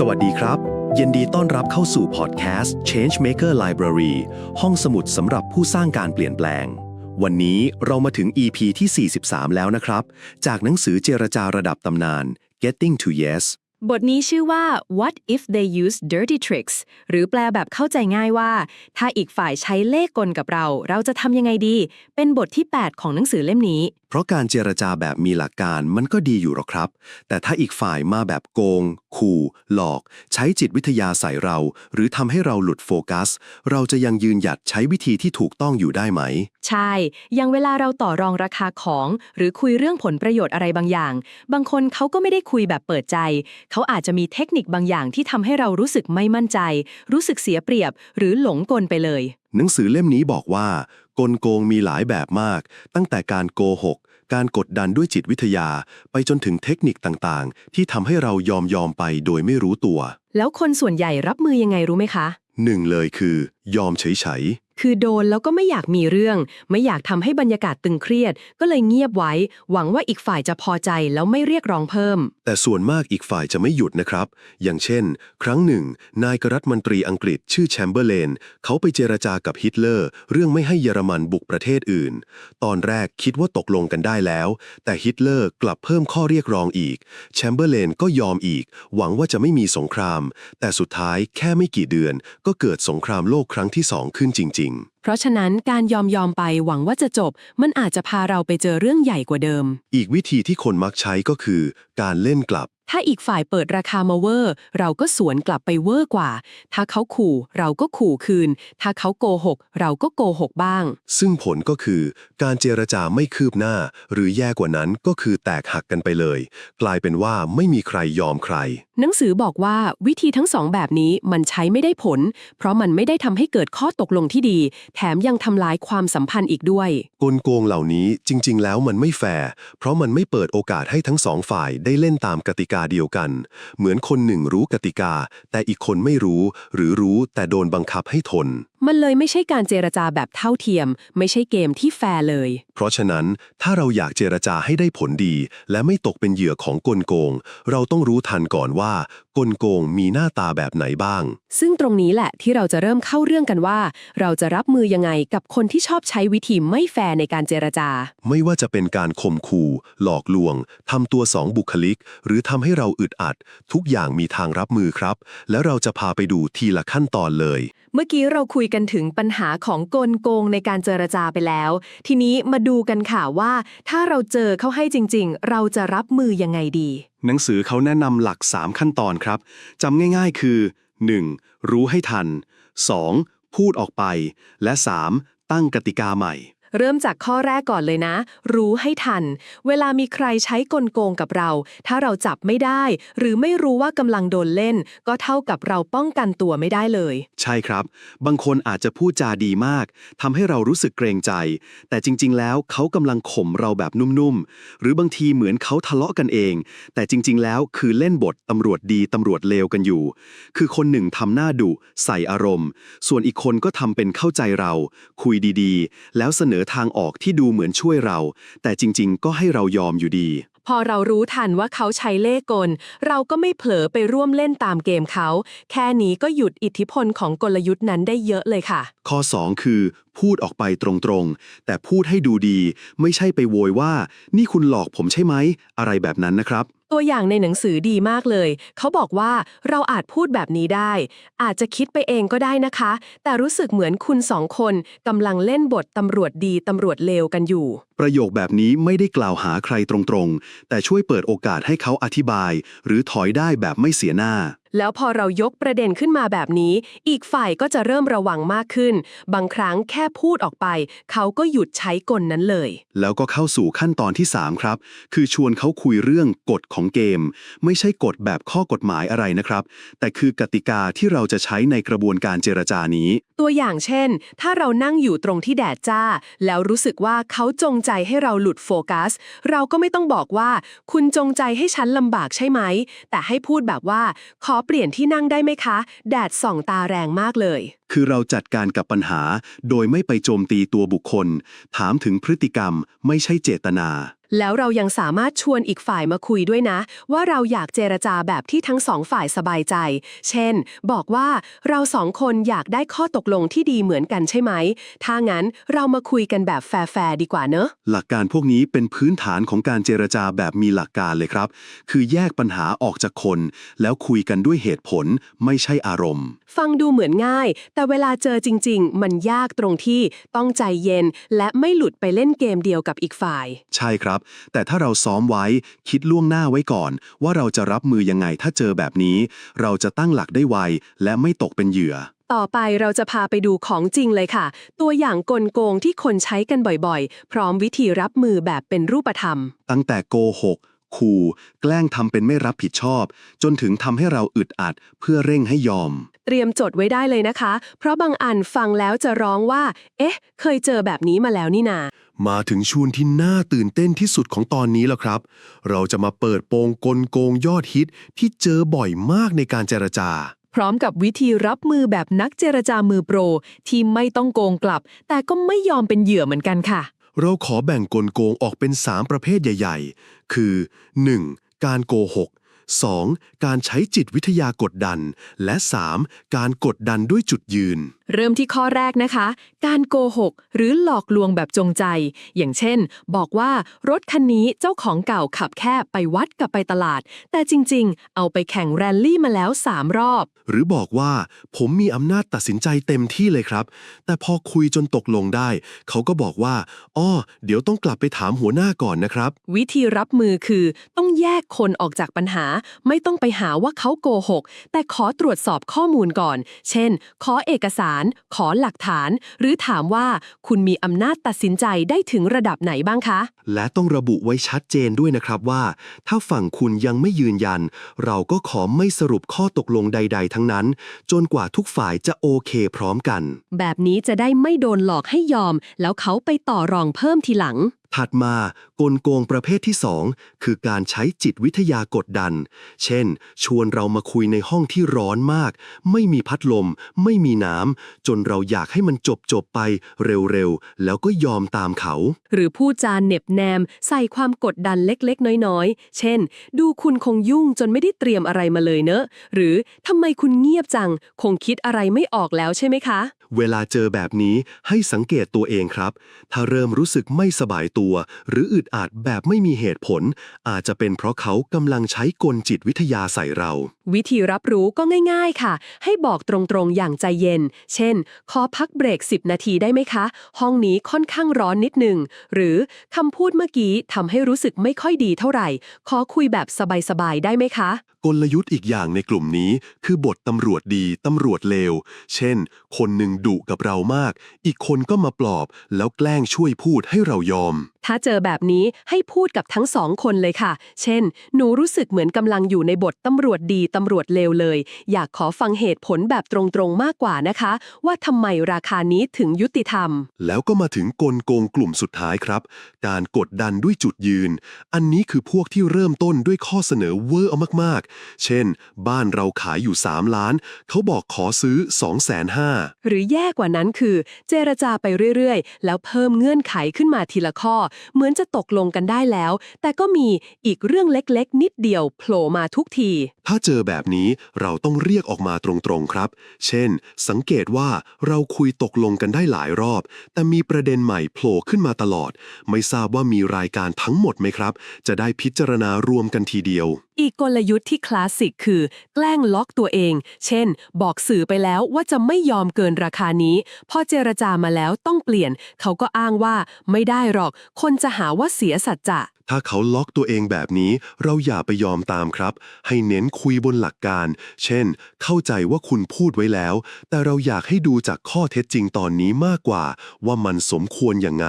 สวัสดีครับ ยินดีต้อนรับเข้าสู่พอดแคสต์ Changemaker Library ห้องสมุดสำหรับผู้สร้างการเปลี่ยนแปลง วันนี้เรามาถึง EP ที่ 43 แล้วนะครับ จากหนังสือเจรจาระดับตำนาน Getting to Yes บทนี้ชื่อว่า What if they use dirty tricks หรือแปลแบบเข้าใจง่ายว่า ถ้าอีกฝ่ายใช้เล่ห์กลกับเรา เราจะทำยังไงดี เป็นบทที่ 8 ของหนังสือเล่มนี้ เพราะการเจรจาแบบมีหลักการมันก็ดีอยู่หรอกครับ แต่ถ้าอีกฝ่ายมาแบบโกง ขู่ หลอก ใช้จิตวิทยาใส่เรา หรือทำให้เราหลุดโฟกัส เราจะยังยืนหยัดใช้วิธีที่ถูกต้องอยู่ได้ไหม ใช่ อย่างเวลาเราต่อรองราคาของ หรือคุยเรื่องผลประโยชน์อะไรบางอย่าง บางคนเขาก็ไม่ได้คุยแบบเปิดใจเขาอาจจะมีเทคนิคบางอย่างที่ทำให้เรารู้สึกไม่มั่นใจ รู้สึกเสียเปรียบ หรือหลงกลไปเลย หนังสือเล่มนี้บอกว่า กลโกงมีหลายแบบมาก ตั้งแต่การโกหก การกดดันด้วยจิตวิทยา ไปจนถึงเทคนิคต่างๆ ที่ทำให้เรายอมยอมไปโดยไม่รู้ตัว แล้วคนส่วนใหญ่รับมือยังไงรู้ไหมคะ หนึ่งเลยคือ ยอมเฉย คือโดนแล้วก็ไม่อยากมีเรื่อง ไม่อยากทำให้บรรยากาศตึงเครียด ก็เลยเงียบไว้ หวังว่าอีกฝ่ายจะพอใจแล้วไม่เรียกร้องเพิ่ม แต่ส่วนมากอีกฝ่ายจะไม่หยุดนะครับ อย่างเช่น ครั้งหนึ่ง นายกรัฐมนตรีอังกฤษชื่อแชมเบอร์เลนเขาไปเจรจากับฮิตเลอร์ เรื่องไม่ให้เยอรมันบุกประเทศอื่น ตอนแรกคิดว่าตกลงกันได้แล้ว แต่ฮิตเลอร์กลับเพิ่มข้อเรียกร้องอีกแชมเบอร์เลนก็ยอมอีก หวังว่าจะไม่มีสงคราม แต่สุดท้ายแค่ไม่กี่เดือน ก็เกิดสงครามโลกครั้งที่สองขึ้นจริงๆ เพราะฉะนั้นการยอมยอมไปหวังว่าจะจบ มันอาจจะพาเราไปเจอเรื่องใหญ่กว่าเดิม อีกวิธีที่คนมักใช้ก็คือ การเล่นกลับ ถ้าอีกฝ่ายเปิดราคามาเวอร์ เราก็สวนกลับไปเวอร์กว่า ถ้าเขาขู่เราก็ขู่คืน ถ้าเขาโกหก เราก็โกหกบ้าง ซึ่งผลก็คือ การเจรจาไม่คืบหน้า หรือแย่กว่านั้นก็คือแตกหักกันไปเลย กลายเป็นว่าไม่มีใครยอมใคร หนังสือบอกว่าวิธีทั้งสองแบบนี้มันใช้ไม่ได้ผล เพราะมันไม่ได้ทำให้เกิดข้อตกลงที่ดี แถมยังทำลายความสัมพันธ์อีกด้วยกลโกงเหล่านี้จริง ๆ แล้วมันไม่แฟร์เพราะมันไม่เปิดโอกาสให้ทั้งสองฝ่ายได้เล่นตามกติกาเดียวกัน เหมือนคนหนึ่งรู้กติกา แต่อีกคนไม่รู้ หรือรู้แต่โดนบังคับให้ทน มันเลยไม่ใช่การเจรจาแบบเท่าเทียม ไม่ใช่เกมที่แฟร์เลย เพราะฉะนั้นถ้าเราอยากเจรจาให้ได้ผลดี และไม่ตกเป็นเหยื่อของกลโกง เราต้องรู้ทันก่อนว่ากลโกงมีหน้าตาแบบไหนบ้าง ซึ่งตรงนี้แหละที่เราจะเริ่มเข้าเรื่องกันว่า เราจะรับมือยังไงกับคนที่ชอบใช้วิธีไม่แฟร์ในการเจรจา ไม่ว่าจะเป็นการข่มขู่ หลอกลวงทำตัวสองบุคลิก หรือทำให้เราอึดอัด ทุกอย่างมีทางรับมือครับ แล้วเราจะพาไปดูทีละขั้นตอนเลย เมื่อกี้เราคุยกันถึงปัญหาของกลโกงในการเจรจาไปแล้ว ทีนี้มาดูกันค่ะว่า ถ้าเราเจอเขาให้จริง ๆ เราจะรับมือยังไงดี หนังสือเขาแนะนำหลัก 3 ขั้นตอนครับจำง่าย ๆ คือ 1. รู้ให้ทัน 2. พูดออกไป และ 3. ตั้งกติกาใหม่ เริ่มจากข้อแรกก่อนเลยนะ รู้ให้ทัน เวลามีใครใช้กลโกงกับเรา ถ้าเราจับไม่ได้ หรือไม่รู้ว่ากำลังโดนเล่น ก็เท่ากับเราป้องกันตัวไม่ได้เลย ใช่ครับ บางคนอาจจะพูดจาดีมากทำให้เรารู้สึกเกรงใจ แต่จริง ๆ แล้วเขากำลังข่มเราแบบนุ่มๆ หรือบางทีเหมือนเขาทะเลาะกันเอง แต่จริง ๆ แล้วคือเล่นบทตำรวจดีตำรวจเลวกันอยู่ คือคนหนึ่งทำหน้าดุใส่อารมณ์ ส่วนอีกคนก็ทำเป็นเข้าใจเรา คุยดีๆ แล้วเสนอทางออกที่ดูเหมือนช่วยเรา แต่จริง ๆ ก็ให้เรายอมอยู่ดี พอเรารู้ทันว่าเขาใช้เล่ห์กล เราก็ไม่เผลอไปร่วมเล่นตามเกมเขา แค่นี้ก็หยุดอิทธิพลของกลยุทธ์นั้นได้เยอะเลยค่ะ ข้อ 2 คือ พูดออกไปตรงๆ แต่พูดให้ดูดี ไม่ใช่ไปโวยว่า นี่คุณหลอกผมใช่ไหม อะไรแบบนั้นนะครับ ตัวอย่างในหนังสือดีมากเลย เขาบอกว่าเราอาจพูดแบบนี้ได้ อาจจะคิดไปเองก็ได้นะคะ แต่รู้สึกเหมือนคุณสองคนกำลังเล่นบทตำรวจดีตำรวจเลวกันอยู่ ประโยคแบบนี้ไม่ได้กล่าวหาใครตรงๆแต่ช่วยเปิดโอกาสให้เขาอธิบาย หรือถอยได้แบบไม่เสียหน้า แล้วพอเรายกประเด็นขึ้นมาแบบนี้ อีกฝ่ายก็จะเริ่มระวังมากขึ้น บางครั้งแค่พูดออกไป เขาก็หยุดใช้กลนั้นเลย แล้วก็เข้าสู่ขั้นตอนที่ 3 ครับ คือชวนเขาคุยเรื่องกฎของเกม ไม่ใช่กฎแบบข้อกฎหมายอะไรนะครับ แต่คือกติกาที่เราจะใช้ในกระบวนการเจรจานี้ ตัวอย่างเช่น ถ้าเรานั่งอยู่ตรงที่แดดจ้า แล้วรู้สึกว่าเขาจงใจให้เราหลุดโฟกัส เราก็ไม่ต้องบอกว่า คุณจงใจให้ฉันลำบากใช่ไหม แต่ให้พูดแบบว่าขอเปลี่ยนที่นั่งได้ไหมคะ แดดส่องตาแรงมากเลย คือเราจัดการกับปัญหา โดยไม่ไปโจมตีตัวบุคคล ถามถึงพฤติกรรมไม่ใช่เจตนา แล้วเรายังสามารถชวนอีกฝ่ายมาคุยด้วยนะ ว่าเราอยากเจรจาแบบที่ทั้งสองฝ่ายสบายใจ เช่น บอกว่าเราสองคนอยากได้ข้อตกลงที่ดีเหมือนกันใช่ไหม ถ้างั้นเรามาคุยกันแบบแฟร์ๆดีกว่าเนอะหลักการพวกนี้เป็นพื้นฐานของการเจรจาแบบมีหลักการเลยครับ คือแยกปัญหาออกจากคน แล้วคุยกันด้วยเหตุผลไม่ใช่อารมณ์ ฟังดูเหมือนง่าย แต่เวลาเจอจริง ๆ มันยากตรงที่ต้องใจเย็น และไม่หลุดไปเล่นเกมเดียวกับอีกฝ่าย ใช่ครับแต่ถ้าเราซ้อมไว้ คิดล่วงหน้าไว้ก่อน ว่าเราจะรับมือยังไงถ้าเจอแบบนี้ เราจะตั้งหลักได้ไว และไม่ตกเป็นเหยื่อ ต่อไปเราจะพาไปดูของจริงเลยค่ะ ตัวอย่างกลโกงที่คนใช้กันบ่อยๆ พร้อมวิธีรับมือแบบเป็นรูปธรรม ตั้งแต่โกหก ขู่แกล้งทำเป็นไม่รับผิดชอบ จนถึงทำให้เราอึดอัดเพื่อเร่งให้ยอม เตรียมจดไว้ได้เลยนะคะ เพราะบางอันฟังแล้วจะร้องว่า เอ๊ะ เคยเจอแบบนี้มาแล้วนี่นา มาถึงช่วงที่น่าตื่นเต้นที่สุดของตอนนี้แล้วครับ เราจะมาเปิดโปงกลโกงยอดฮิตที่เจอบ่อยมากในการเจรจา พร้อมกับวิธีรับมือแบบนักเจรจามือโปร ที่ไม่ต้องโกงกลับ แต่ก็ไม่ยอมเป็นเหยื่อเหมือนกันค่ะ เราขอแบ่งกลโกงออกเป็น 3 ประเภทใหญ่ ๆ คือ 1. การโกหก 2. การใช้จิตวิทยากดดัน และ 3. การกดดันด้วยจุดยืน เริ่มที่ข้อแรกนะคะ การโกหก หรือหลอกลวงแบบจงใจ อย่างเช่น บอกว่ารถคันนี้เจ้าของเก่าขับแค่ไปวัดกับไปตลาด แต่จริงๆ เอาไปแข่งแรลลี่มาแล้ว 3 รอบ หรือบอกว่าผมมีอำนาจตัดสินใจเต็มที่เลยครับ แต่พอคุยจนตกลงได้ เขาก็บอกว่าอ้อเดี๋ยวต้องกลับไปถามหัวหน้าก่อนนะครับ วิธีรับมือคือต้องแยกคนออกจากปัญหา ไม่ต้องไปหาว่าเขาโกหก แต่ขอตรวจสอบข้อมูลก่อน เช่น ขอเอกสารขอหลักฐาน หรือถามว่าคุณมีอำนาจตัดสินใจได้ถึงระดับไหนบ้างคะ และต้องระบุไว้ชัดเจนด้วยนะครับว่า ถ้าฝั่งคุณยังไม่ยืนยัน เราก็ขอไม่สรุปข้อตกลงใด ๆ ทั้งนั้น จนกว่าทุกฝ่ายจะโอเคพร้อมกัน แบบนี้จะได้ไม่โดนหลอกให้ยอม แล้วเขาไปต่อรองเพิ่มทีหลังถัดมากลโกงประเภทที่ 2 คือการใช้จิตวิทยากดดัน เช่น ชวนเรามาคุยในห้องที่ร้อนมาก ไม่มีพัดลม ไม่มีน้ำ จนเราอยากให้มันจบจบไปเร็วๆ แล้วก็ยอมตามเขา หรือพูดจาเหน็บแนม ใส่ความกดดันเล็กๆ น้อยๆ เช่น ดูคุณคงยุ่งจนไม่ได้เตรียมอะไรมาเลยเนอะ หรือทำไมคุณเงียบจัง คงคิดอะไรไม่ออกแล้วใช่ไหมคะ เวลาเจอแบบนี้ให้สังเกตตัวเองครับ ถ้าเริ่มรู้สึกไม่สบายตัว หรืออึดอัดแบบไม่มีเหตุผล อาจจะเป็นเพราะเขากำลังใช้กลจิตวิทยาใส่เรา วิธีรับรู้ก็ง่ายๆค่ะ ให้บอกตรงๆอย่างใจเย็น เช่น ขอพักเบรก 10 นาทีได้ไหมคะ ห้องนี้ค่อนข้างร้อนนิดหนึ่ง หรือคำพูดเมื่อกี้ทำให้รู้สึกไม่ค่อยดีเท่าไหร่ ขอคุยแบบสบายๆได้ไหมคะ กลยุทธ์อีกอย่างในกลุ่มนี้ คือบทตำรวจดีตำรวจเลว เช่น คนหนึ่งดุกับเรามาก อีกคนก็มาปลอบแล้วแกล้งช่วยพูดให้เรายอม ถ้าเจอแบบนี้ให้พูดกับทั้งสองคนเลยค่ะ เช่น หนูรู้สึกเหมือนกำลังอยู่ในบทตำรวจดีตำรวจเลวเลย อยากขอฟังเหตุผลแบบตรงๆมากกว่านะคะ ว่าทำไมราคานี้ถึงยุติธรรม แล้วก็มาถึงกลโกงกลุ่มสุดท้ายครับ การกดดันด้วยจุดยืน อันนี้คือพวกที่เริ่มต้นด้วยข้อเสนอเวอร์เอามากๆ เช่น บ้านเราขายอยู่ 3 ล้าน เขาบอกขอซื้อ 2 5 0 0 0หรือแย่กว่านั้นคือ เจรจาไปเรื่อยๆ แล้วเพิ่มเงื่อนไขขึ้นมาทีละข้อเหมือนจะตกลงกันได้แล้ว แต่ก็มีอีกเรื่องเล็กๆ นิดเดียวโผล่มาทุกที ถ้าเจอแบบนี้เราต้องเรียกออกมาตรงๆครับ เช่น สังเกตว่าเราคุยตกลงกันได้หลายรอบ แต่มีประเด็นใหม่โผล่ขึ้นมาตลอด ไม่ทราบว่ามีรายการทั้งหมดไหมครับ จะได้พิจารณารวมกันทีเดียว อีกกลยุทธ์ที่คลาสสิกคือ แกล้งล็อกตัวเอง เช่น บอกสื่อไปแล้วว่าจะไม่ยอมเกินราคานี้ พอเจรจามาแล้วต้องเปลี่ยน เขาก็อ้างว่าไม่ได้หรอก คนจะหาว่าเสียสัจจะ ถ้าเขาล็อกตัวเองแบบนี้ เราอย่าไปยอมตามครับ ให้เน้นคุยบนหลักการ เช่น เข้าใจว่าคุณพูดไว้แล้ว แต่เราอยากให้ดูจากข้อเท็จจริงตอนนี้มากกว่า ว่ามันสมควรอย่างไง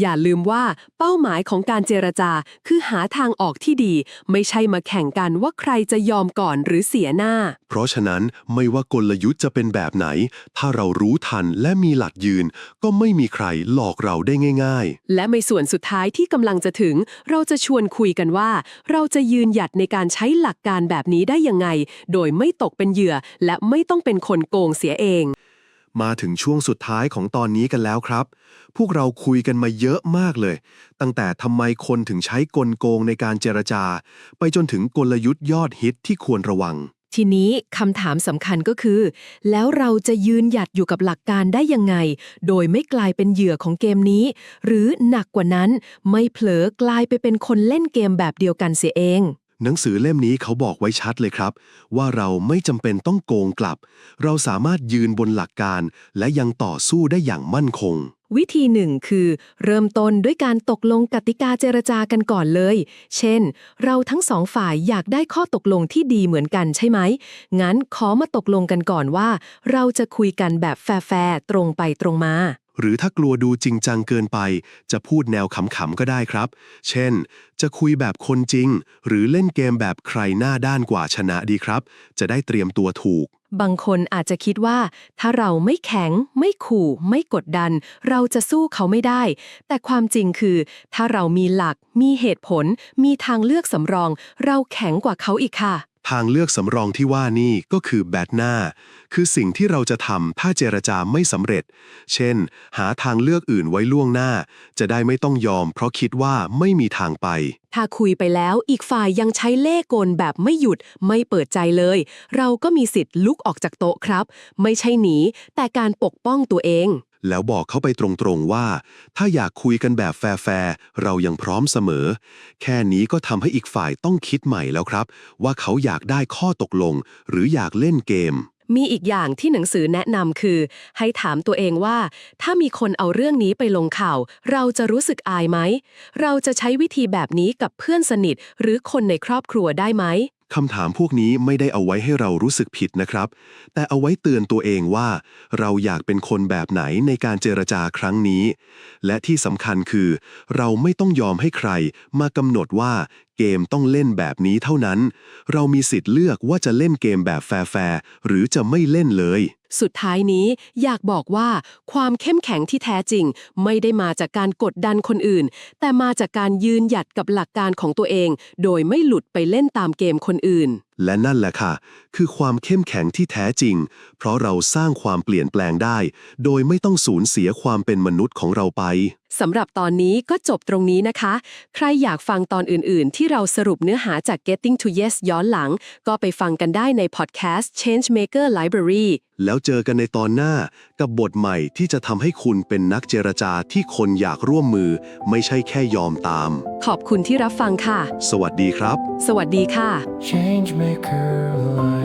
อย่าลืมว่าเป้าหมายของการเจรจาคือหาทางออกที่ดี ไม่ใช่มาแข่งกันว่าใครจะยอมก่อนหรือเสียหน้า เพราะฉะนั้นไม่ว่ากลยุทธ์จะเป็นแบบไหน ถ้าเรารู้ทันและมีหลักยืน ก็ไม่มีใครหลอกเราได้ง่าย ๆ และในส่วนสุดท้ายที่กำลังจะถึงเราราจะชวนคุยกันว่า เราจะยืนหยัดในการใช้หลักการแบบนี้ได้ยังไง โดยไม่ตกเป็นเหยื่อ และไม่ต้องเป็นคนโกงเสียเอง มาถึงช่วงสุดท้ายของตอนนี้กันแล้วครับ พวกเราคุยกันมาเยอะมากเลย ตั้งแต่ทำไมคนถึงใช้กลโกงในการเจรจา ไปจนถึงกลยุทธ์ยอดฮิตที่ควรระวัง ทีนี้คำถามสำคัญก็คือ แล้วเราจะยืนหยัดอยู่กับหลักการได้ยังไง โดยไม่กลายเป็นเหยื่อของเกมนี้ หรือหนักกว่านั้น ไม่เผลอกลายไปเป็นคนเล่นเกมแบบเดียวกันเสียเอง หนังสือเล่มนี้เขาบอกไว้ชัดเลยครับ ว่าเราไม่จำเป็นต้องโกงกลับ เราสามารถยืนบนหลักการ และยังต่อสู้ได้อย่างมั่นคง วิธีหนึ่งคือ เริ่มต้นด้วยการตกลงกติกาเจรจากันก่อนเลย เช่น เราทั้งสองฝ่ายอยากได้ข้อตกลงที่ดีเหมือนกันใช่ไหม งั้นขอมาตกลงกันก่อนว่า เราจะคุยกันแบบแฟร์ๆตรงไปตรงมา หรือถ้ากลัวดูจริงจังเกินไป จะพูดแนวขำๆก็ได้ครับ เช่น จะคุยแบบคนจริง หรือเล่นเกมแบบใครหน้าด้านกว่าชนะดีครับ จะได้เตรียมตัวถูก บางคนอาจจะคิดว่า ถ้าเราไม่แข็ง ไม่ขู่ ไม่กดดัน เราจะสู้เขาไม่ได้ แต่ความจริงคือ ถ้าเรามีหลัก มีเหตุผล มีทางเลือกสำรอง เราแข็งกว่าเขาอีกค่ะ ทางเลือกสำรองที่ว่านี่ก็คือแบดหน้า คือสิ่งที่เราจะทำถ้าเจรจาไม่สำเร็จ เช่น หาทางเลือกอื่นไว้ล่วงหน้า จะได้ไม่ต้องยอม เพราะคิดว่าไม่มีทางไป ถ้าคุยไปแล้วอีกฝ่ายยังใช้เล่ห์กลแบบไม่หยุดไม่เปิดใจเลย เราก็มีสิทธิ์ลุกออกจากโต๊ะครับ ไม่ใช่หนีแต่การปกป้องตัวเอง แล้วบอกเขาไปตรงๆว่า ถ้าอยากคุยกันแบบแฟร์ๆเรายังพร้อมเสมอ แค่นี้ก็ทำให้อีกฝ่ายต้องคิดใหม่แล้วครับ ว่าเขาอยากได้ข้อตกลง หรืออยากเล่นเกม มีอีกอย่างที่หนังสือแนะนำคือ ให้ถามตัวเองว่า ถ้ามีคนเอาเรื่องนี้ไปลงข่าว เราจะรู้สึกอายไหม เราจะใช้วิธีแบบนี้กับเพื่อนสนิท หรือคนในครอบครัวได้ไหม คำถามพวกนี้ไม่ได้เอาไว้ให้เรารู้สึกผิดนะครับ แต่เอาไว้เตือนตัวเองว่า เราอยากเป็นคนแบบไหนในการเจรจาครั้งนี้ และที่สำคัญคือ เราไม่ต้องยอมให้ใครมากำหนดว่าเกมต้องเล่นแบบนี้เท่านั้น เรามีสิทธิ์เลือกว่าจะเล่นเกมแบบแฟร์หรือจะไม่เล่นเลย สุดท้ายนี้อยากบอกว่าความเข้มแข็งที่แท้จริง ไม่ได้มาจากการกดดันคนอื่น แต่มาจากการยืนหยัดกับหลักการของตัวเอง โดยไม่หลุดไปเล่นตามเกมคนอื่น และนั่นแหละค่ะ คือความเข้มแข็งที่แท้จริง เพราะเราสร้างความเปลี่ยนแปลงได้ โดยไม่ต้องสูญเสียความเป็นมนุษย์ของเราไป สำหรับตอนนี้ก็จบตรงนี้นะคะ ใครอยากฟังตอนอื่นๆ ที่เราสรุปเนื้อหาจาก Getting to Yes ย้อนหลัง ก็ไปฟังกันได้ในพอดแคสต์ Changemaker Library แล้วเจอกันในตอนหน้ากับบทใหม่ที่จะทำให้คุณเป็นนักเจรจาที่คนอยากร่วมมือ ไม่ใช่แค่ยอมตาม ขอบคุณที่รับฟังค่ะ สวัสดีครับ สวัสดีค่ะ Changemaker Library.